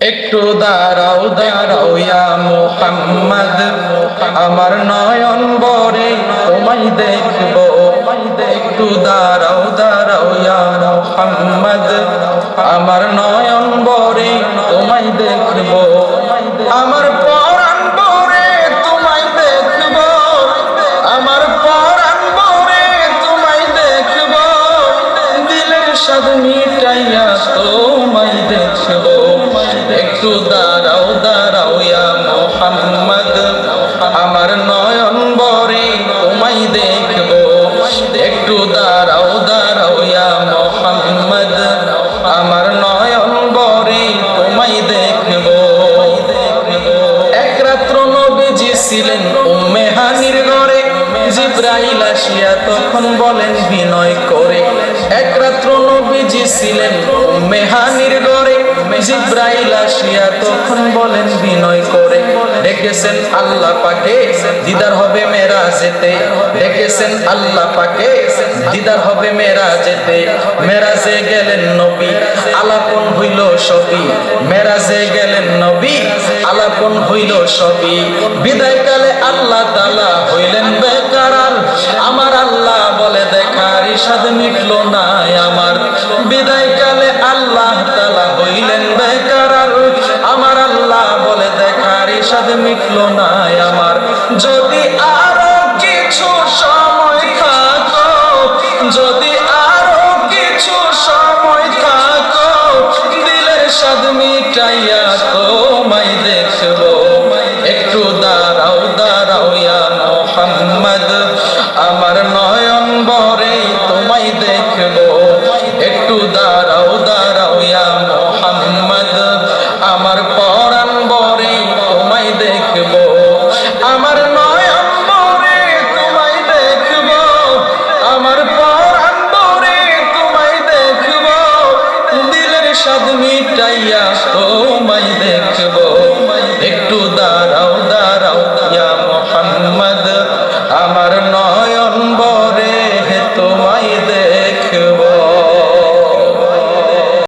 একটু দাঁড়াও দাঁড়াও ইয়া মুহাম্মদ। আমার নয়ন বরে তোমায় দেখব। একটু দাঁড়াও দাঁড়াও ইয়া মুহাম্মদ। আমার নয়ন বরে তোমায় দেখব। আমার পরাণ বরে তোমায় দেখব। আমার পরাণ বরে তোমায় দেখব। দিলের স্বাদ মিটাইয়া তোমায় দেখব। একটু দাঁড়াও দাঁড়াও মোহাম্মদ। আমার নয়ন বরে তোমায় দেখব। একটু দাঁড়াও দাঁড়াও মোহাম্মদ। আমার নয়ন বরে তোমায় দেখব। এক রাত্র নবীজি ছিলেন উম্মে হানির ঘরে। জিব্রাইল আসিয়া তখন বলেন, বিনয় করে। এক রাত্র নবীজি ছিলেন উম্মে ঘরে জিব্রাইল আসিয়া তখন বলেন, বিনয় করে। ডেকেছেন আল্লাহ পাকে, দিদার হবে মেরা যেতে ডেকেছেন আল্লাহ পাকে, দিদার হবে মেরা যেতে মেরাজে গেলেন নবী, আলাপন হইল সবই। মেরাজে গেলেন নবী, আলাপন হইল সবই। বিদায়কালে মিটলো না আমার। যদি